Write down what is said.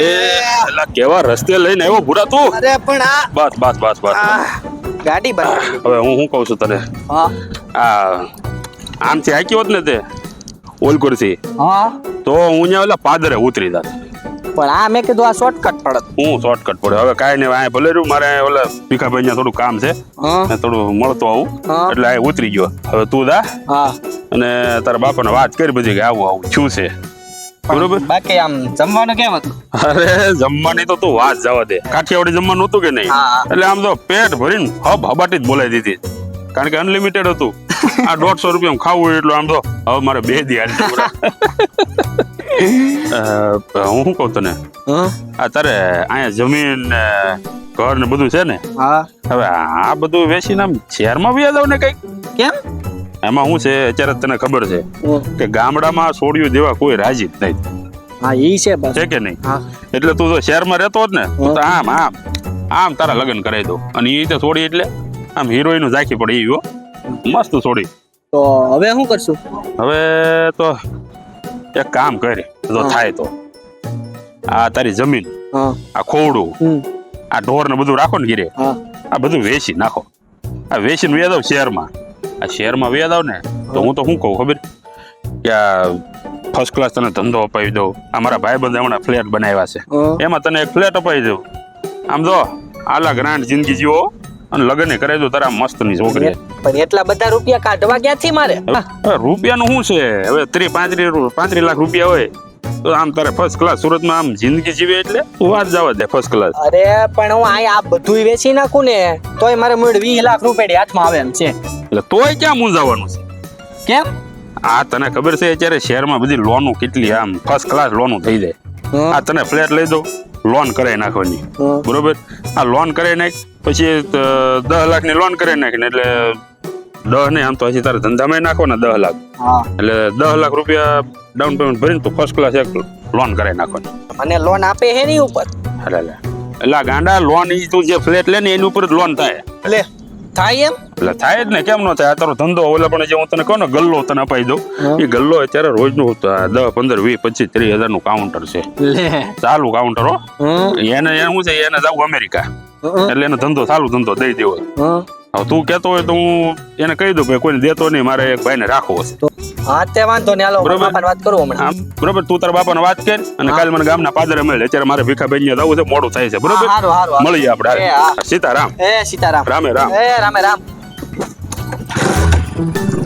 એ એલા કેવા રસ્તે લઈને આવ્યો ભૂરા તું? અરે પણ આ બસ બસ બસ બસ ગાડી બંધ હવે હું શું કહું છું તને? હા. આ આમથી હાકી હોત ને તે ઓલકુરથી હા. તો હું ત્યાં ઓલા પાદરે ઉતરી જાત. પણ આ મેં કીધું આ શોર્ટકટ પડત. હું શોર્ટકટ પડે. હવે કાંઈ નહીં આ ભલે રહ્યું મારે ઓલા ભીખાભાઈ ને થોડું કામ છે. ને થોડું મળતો આવું. એટલે આ ઉતરી ગયો. હવે તું દા હા. અને તારા બાપાને વાત કરી બધી કે આવું આવું શું છે? બરોબર? બાકી આમ જમવાનું કેમ હતું? અરે જમવાની તો તું વાત જવા દે. કાઠિયાવાડી જમવાનું હતું કે નહીં? એટલે આમ તો પેટ ભરીને હબ હબાટી જ બોલાવી દીધી. કારણ કે અનલિમિટેડ હતું. આ દોઢસો રૂપિયા ખાવું એટલું આમ તો હવે મારે બે દી હાલી પૂરા. અ, હું શું કહું તને? આ તારે અહીંયા જમીન ઘર ને બધું છે ને? હવે આ બધું વેચીને આમ શહેરમાં વ્યાજ જાવ ને કંઈક? કેમ? એમાં શું છે? અત્યારે તને ખબર છે કે ગામડામાં સોડિયું દેવા કોઈ રાજી જ નહીં. હા ઈ છે બસ. છે કે નહીં? એટલે તું તો શહેરમાં રહેતો જ ને તું તો આમ આમ આમ તારા લગ્ન કરાવી દો. અને એ તો છોડી એટલે આમ હિરોઈન ઝાંખી પડે હો. મસ્ત છોડી તો હવે શું કરશું? હવે તો એક કામ કર જો થાય તો. આ તારી જમીન આ ખોવડું આ ઢોર ને બધું રાખો ને ગીરે આ બધું વેચી નાખો. આ વેચીને વેદો શહેરમાં. આ શહેરમાં વ્યા દાવ ને તો હું તો શું કહું ખબર? કે આ ફર્સ્ટ ક્લાસ તને ધંધો અપાવી દઉં. અમારા ભાઈ બંધ હમણાં ફ્લેટ બનાવ્યા છે. એમાં તને એક ફ્લેટ અપાવી દઉં. આમ જો આલા ગ્રાન્ડ જિંદગી જીવો અને લગ્ન કરાવી દો તારા મસ્તની છોકરી. પણ એટલા બધા રૂપિયા કાઢવા ક્યાંથી મારે? રૂપિયાનું શું છે? હવે ત્રી પાંત્રીસ પાંત્રીસ લાખ રૂપિયા હોય તો આમ તારે ફર્સ્ટ ક્લાસ સુરતમાં આમ જિંદગી જીવે એટલે તું વાત જવા દે ફર્સ્ટ ક્લાસ અરે પણ હું આ બધું વેચી નાખું ને તોય મારે મૂળ વીસ લાખ રૂપિયા હાથમાં આવે એમ છે. એટલે તોય ક્યાં મૂંઝાવાનું છે? કેમ? આ તને ખબર છે અત્યારે શહેરમાં બધી લોનું કેટલી આમ ફર્સ્ટ ક્લાસ લોનું થઈ જાય. આ તને ફ્લેટ લઈ દો લોન કરાવી નાખવાની. બરોબર? આ લોન કરાવી નાખ પછી દસ લાખની લોન કરાવી નાખીને એટલે દસ ને આમ તો હજી તારે ધંધામાં નાખો ને દસ લાખ. એટલે દસ લાખ રૂપિયા ડાઉન પેમેન્ટ ભરીને તું ફર્સ્ટ ક્લાસ એક લોન કરાવી નાખવાની. મને લોન આપે હે ની ઉપર? એટલે એટલે. એટલે ગાંડા લોન ઈ તું જે ફ્લેટ લે ને એની ઉપર જ લોન થાય. એટલે થાય એમ? એટલે થાય જ ને કેમ ન થાય? આ તારો ધંધો ઓલા પણ જે હું તને કહું ને ગલ્લો તને અપાઈ દઉં. એ ગલ્લો અત્યારે રોજનું દસ પંદર વીસ પચીસ ત્રીસ હજારનું કાઉન્ટર છે ચાલુ કાઉન્ટર હો. એને એને શું છે એને જવું અમેરિકા એટલે એનો ધંધો ચાલુ ધંધો દઈ દેવો. હવે તું કેતો હોય તો હું એને કહી દઉં કે કોઈને દેતો નહીં મારે એક ભાઈને રાખવો છે. હા તે વાંધો ને હાલો બાપાને વાત કરું હમણાં. બરોબર? તું તારા બાપાને વાત કર અને કાલે મને ગામના પાદરે મળે. અત્યારે મારે ભીખાભાઈ ને જવું છે મોડું થાય છે. બરોબર. મળીએ આપણે. સીતારામ. એ સીતારામ. રામે રામ. એ રામે રામ. Thank you.